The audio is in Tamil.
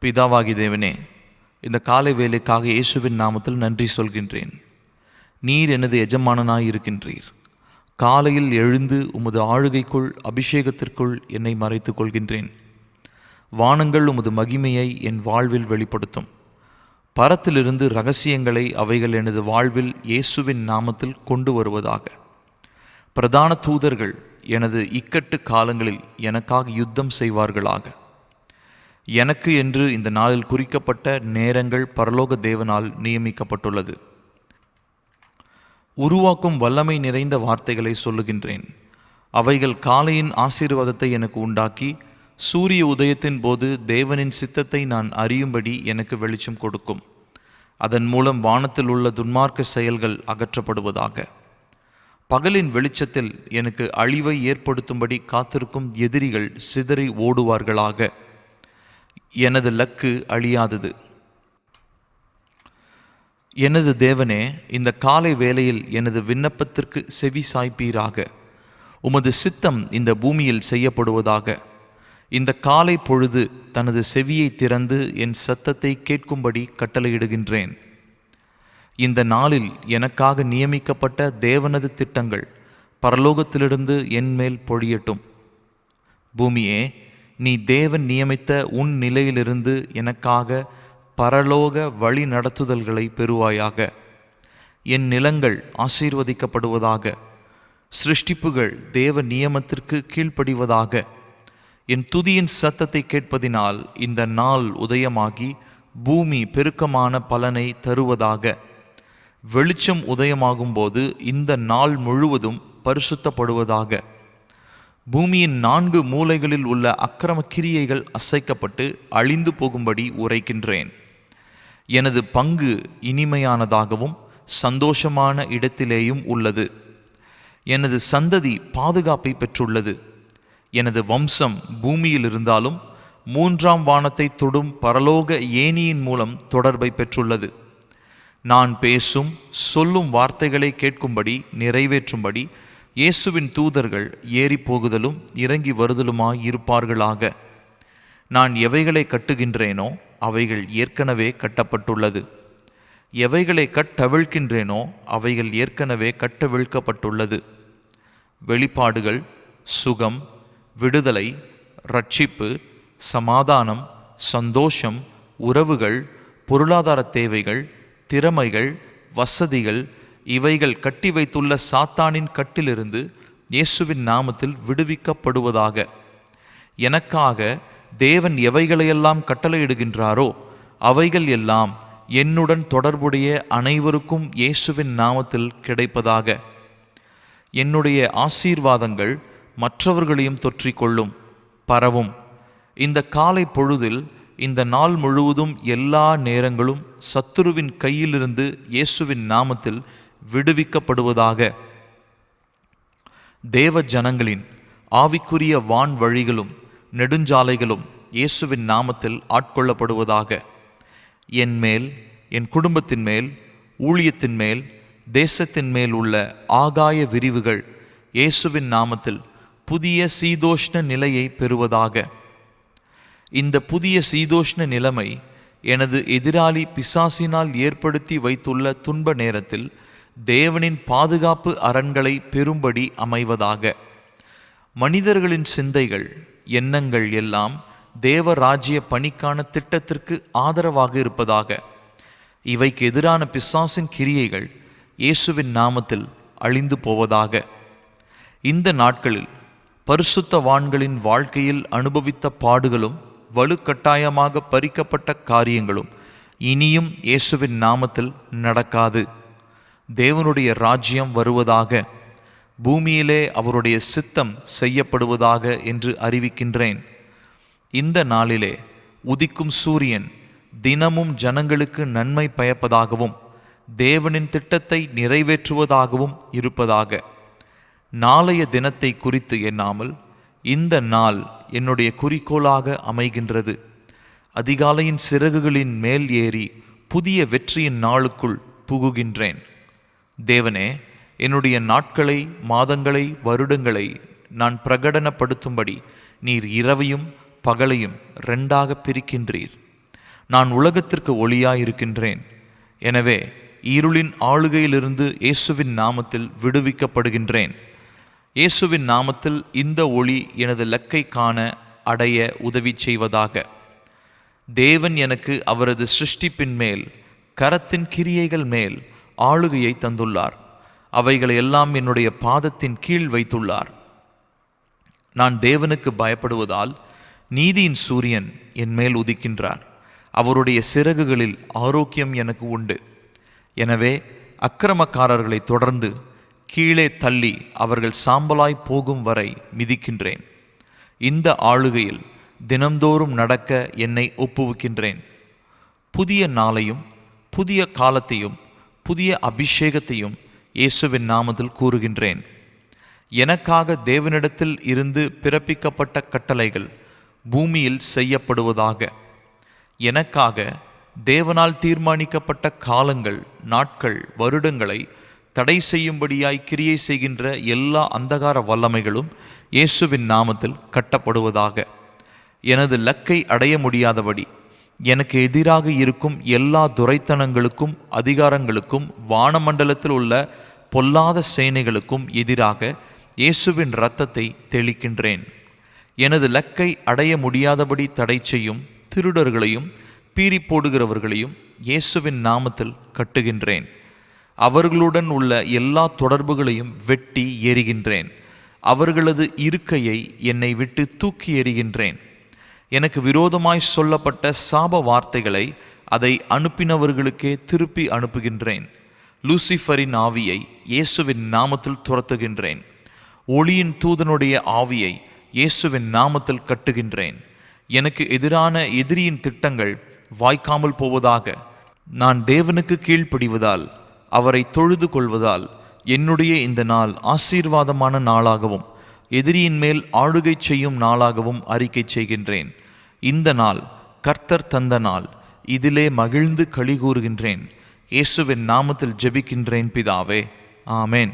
பிதாவாகி தேவனே இந்த காலை வேலைக்காக இயேசுவின் நாமத்தில் நன்றி சொல்கின்றேன். நீர் எனது எஜமானனாய் இருக்கின்றீர். காலையில் எழுந்து உமது ஆளுகைக்குள் அபிஷேகத்திற்குள் என்னை மறைத்துக் கொள்கின்றேன். வானங்கள் உமது மகிமையை என் வாழ்வில் வெளிப்படுத்தும். பரத்திலிருந்து ரகசியங்களை அவைகள் எனது வாழ்வில் இயேசுவின் நாமத்தில் கொண்டு வருவதாக. பிரதான தூதர்கள் எனது இக்கட்டு காலங்களில் எனக்காக யுத்தம் செய்வார்களாக. எனக்கு என்று இந்த நாளில் குறிக்கப்பட்ட நேரங்கள் பரலோக தேவனால் நியமிக்கப்பட்டுள்ளது. உருவாக்கும் வல்லமை நிறைந்த வார்த்தைகளை சொல்லுகின்றேன். அவைகள் காலையின் ஆசீர்வாதத்தை எனக்கு உண்டாக்கி சூரிய உதயத்தின் போது தேவனின் சித்தத்தை நான் அறியும்படி எனக்கு வெளிச்சம் கொடுக்கும். அதன் மூலம் வானத்தில் உள்ள துன்மார்க்க செயல்கள் அகற்றப்படுவதாக. பகலின் வெளிச்சத்தில் எனக்கு அழிவை ஏற்படுத்தும்படி காத்திருக்கும் எதிரிகள் சிதறி ஓடுவார்களாக. எனது லக்கு அழியாதது. எனது தேவனே இந்த காலை வேளையில் எனது விண்ணப்பத்திற்கு செவி சாய்ப்பீராக. உமது சித்தம் இந்த பூமியில் செய்யப்படுவதாக. இந்த காலை பொழுது தனது செவியை திறந்து என் சத்தத்தை கேட்கும்படி கட்டளையிடுகின்றேன். இந்த நாளில் எனக்காக நியமிக்கப்பட்ட தேவனது திட்டங்கள் பரலோகத்திலிருந்து என் மேல் பொழியட்டும். பூமியே நீ தேவன் நியமித்த உன் நிலையிலிருந்து எனக்காக பரலோக வழி நடத்துதல்களை பெறுவாயாக. என் நிலங்கள் ஆசீர்வதிக்கப்படுவதாக. சிருஷ்டிப்புகள் தேவ நியமத்திற்கு கீழ்ப்படிவதாக. என் துதியின் சத்தத்தை கேட்பதினால் இந்த நாள் உதயமாகி பூமி பெருக்கமான பலனை தருவதாக. வெளிச்சம் உதயமாகும்போது இந்த நாள் முழுவதும் பரிசுத்தப்படுவதாக. பூமியின் நான்கு மூலைகளில் உள்ள அக்கிரம கிரியைகள் அசைக்கப்பட்டு அழிந்து போகும்படி உரைக்கின்றேன். எனது பங்கு இனிமையானதாகவும் சந்தோஷமான இடத்திலேயும் உள்ளது. எனது சந்ததி பாதுகாப்பை பெற்றுள்ளது. எனது வம்சம் பூமியில் இருந்தாலும் மூன்றாம் வானத்தை தொடும் பரலோக ஏனியின் மூலம் தொடர்பை பெற்றுள்ளது. நான் பேசும் சொல்லும் வார்த்தைகளை கேட்கும்படி நிறைவேற்றும்படி இயேசுவின் தூதர்கள் ஏறி போகுதலும் இறங்கி வருதலுமாய் இருப்பார்களாக. நான் எவைகளை கட்டுகின்றேனோ அவைகள் ஏற்கனவே கட்டப்பட்டுள்ளது. எவைகளை கட்டவிழ்க்கின்றேனோ அவைகள் ஏற்கனவே கட்டவிழ்க்கப்பட்டுள்ளது. வெளிப்பாடுகள் சுகம் விடுதலை ரட்சிப்பு சமாதானம் சந்தோஷம் உறவுகள் பொருளாதார தேவைகள் திறமைகள் வசதிகள் இவைகள் கட்டி வைத்துள்ள சாத்தானின் கட்டிலிருந்து இயேசுவின் நாமத்தில் விடுவிக்கப்படுவதாக. எனக்காக தேவன் எவைகளையெல்லாம் கட்டளையிடுகின்றாரோ அவைகள் எல்லாம் என்னுடன் தொடர்புடைய அனைவருக்கும் இயேசுவின் நாமத்தில் கிடைப்பதாக. என்னுடைய ஆசீர்வாதங்கள் மற்றவர்களையும் தொற்றிக்கொள்ளும் பரவும். இந்த காலை பொழுதில் இந்த நாள் முழுவதும் எல்லா நேரங்களும் சத்துருவின் கையிலிருந்து இயேசுவின் நாமத்தில் விடுவிக்கப்படுவதாக. தேவ ஜனங்களின் ஆவிக்குரிய வான் வழிகளும் நெடுஞ்சாலைகளும் இயேசுவின் நாமத்தில் ஆட்கொள்ளப்படுவதாக. என் மேல் என் குடும்பத்தின் மேல் ஊழியத்தின் மேல் தேசத்தின் மேல் உள்ள ஆகாய விரிவுகள் இயேசுவின் நாமத்தில் புதிய சீதோஷ்ண நிலையை பெறுவதாக. இந்த புதிய சீதோஷ்ண நிலைமை எனது எதிராளி பிசாசினால் ஏற்படுத்தி வைத்துள்ள துன்ப நேரத்தில் தேவனின் பாதுகாப்பு அரண்களை பெறும்படி அமைவதாக. மனிதர்களின் சிந்தைகள் எண்ணங்கள் எல்லாம் தேவ ராஜ்ய பணிக்கான திட்டத்திற்கு ஆதரவாக இருப்பதாக. இவைக்கு எதிரான பிசாசின் கிரியைகள் இயேசுவின் நாமத்தில் அழிந்து போவதாக. இந்த நாட்களில் பரிசுத்தவான்களின் வாழ்க்கையில் அனுபவித்த பாடுகளும் வலுக்கட்டாயமாக பறிக்கப்பட்ட காரியங்களும் இனியும் இயேசுவின் நாமத்தில் நடக்காது. தேவனுடைய ராஜ்யம் வருவதாக பூமியிலே அவருடைய சித்தம் செய்யப்படுவதாக என்று அறிவிக்கின்றேன். இந்த நாளிலே உதிக்கும் சூரியன் தினமும் ஜனங்களுக்கு நன்மை பயப்பதாகவும் தேவனின் திட்டத்தை நிறைவேற்றுவதாகவும் இருப்பதாக. நாளைய தினத்தை குறித்து எண்ணாமல் இந்த நாள் என்னுடைய குறிக்கோளாக அமைகின்றது. அதிகாலையின் சிறகுகளின் மேல் ஏறி புதிய வெற்றியின் நாளுக்குள் புகுகின்றேன். தேவனே என்னுடைய நாட்களை மாதங்களை வருடங்களை நான் பிரகடனப்படுத்தும்படி நீர் இரவையும் பகலையும் ரெண்டாக பிரிக்கின்றீர். நான் உலகத்திற்கு ஒளியாயிருக்கின்றேன். எனவே இருளின் ஆளுகையிலிருந்து இயேசுவின் நாமத்தில் விடுவிக்கப்படுகின்றேன். இயேசுவின் நாமத்தில் இந்த ஒளி எனது லக்கை காண அடைய உதவி செய்வதாக. தேவன் எனக்கு அவரது சிருஷ்டிப்பின் மேல் கரத்தின் கிரியைகள் மேல் ஆளுகையை தந்துள்ளார். அவைகளை எல்லாம் என்னுடைய பாதத்தின் கீழ் வைத்துள்ளார். நான் தேவனுக்கு பயப்படுவதால் நீதியின் சூரியன் என் மேல் உதிக்கின்றார். அவருடைய சிறகுகளில் ஆரோக்கியம் எனக்கு உண்டு. எனவே அக்கிரமக்காரர்களை தொடர்ந்து கீழே தள்ளி அவர்கள் சாம்பலாய் போகும் வரை மிதிக்கின்றேன். இந்த ஆளுகையில் தினம்தோறும் நடக்க என்னை ஒப்புவிக்கின்றேன். புதிய நாளையும் புதிய காலத்தையும் புதிய அபிஷேகத்தையும் இயேசுவின் நாமத்தில் கூறுகின்றேன். எனக்காக தேவனிடத்தில் இருந்து பிறப்பிக்கப்பட்ட கட்டளைகள் பூமியில் செய்யப்படுவதாக. எனக்காக தேவனால் தீர்மானிக்கப்பட்ட காலங்கள் நாட்கள் வருடங்களை தடை செய்யும்படியாய் கிரியை செய்கின்ற எல்லா அந்தகார வல்லமைகளும் இயேசுவின் நாமத்தில் கட்டப்படுவதாக. எனது லக்கை அடைய முடியாதபடி எனக்கு எதிராக இருக்கும் எல்லா துரைத்தனங்களுக்கும் அதிகாரங்களுக்கும் வானமண்டலத்தில் உள்ள பொல்லாத சேனைகளுக்கும் எதிராக இயேசுவின் இரத்தத்தை தெளிக்கின்றேன். எனது லக்கை அடைய முடியாதபடி தடை செய்யும் திருடர்களையும் பீறி போடுகிறவர்களையும் இயேசுவின் நாமத்தில் கட்டுகின்றேன். அவர்களுடன் உள்ள எல்லா தொடர்புகளையும் வெட்டி எறிகின்றேன். அவர்களது இருக்கையை என்னை விட்டு தூக்கி எறிகின்றேன். எனக்கு விரோதமாய் சொல்லப்பட்ட சாப வார்த்தைகளை அதை அனுப்பினவர்களுக்கே திருப்பி அனுப்புகின்றேன். லூசிஃபரின் ஆவியை இயேசுவின் நாமத்தில் துரத்துகின்றேன். ஒளியின் தூதனுடைய ஆவியை இயேசுவின் நாமத்தில் கட்டுகின்றேன். எனக்கு எதிரான எதிரியின் திட்டங்கள் வாய்க்காமல் போவதாக நான் தேவனுக்கு கீழ்ப்படிவதால் அவரை தொழுது கொள்வதால் என்னுடைய இந்த நாள் ஆசீர்வாதமான நாளாகவும் எதிரியின் மேல் ஆளுகை செய்யும் நாளாகவும் அறிக்கை செய்கின்றேன். இந்த நாள் கர்த்தர் தந்த நாள். இதிலே மகிழ்ந்து களி கூறுகின்றேன். இயேசுவின் நாமத்தில் ஜெபிக்கின்றேன் பிதாவே. ஆமேன்.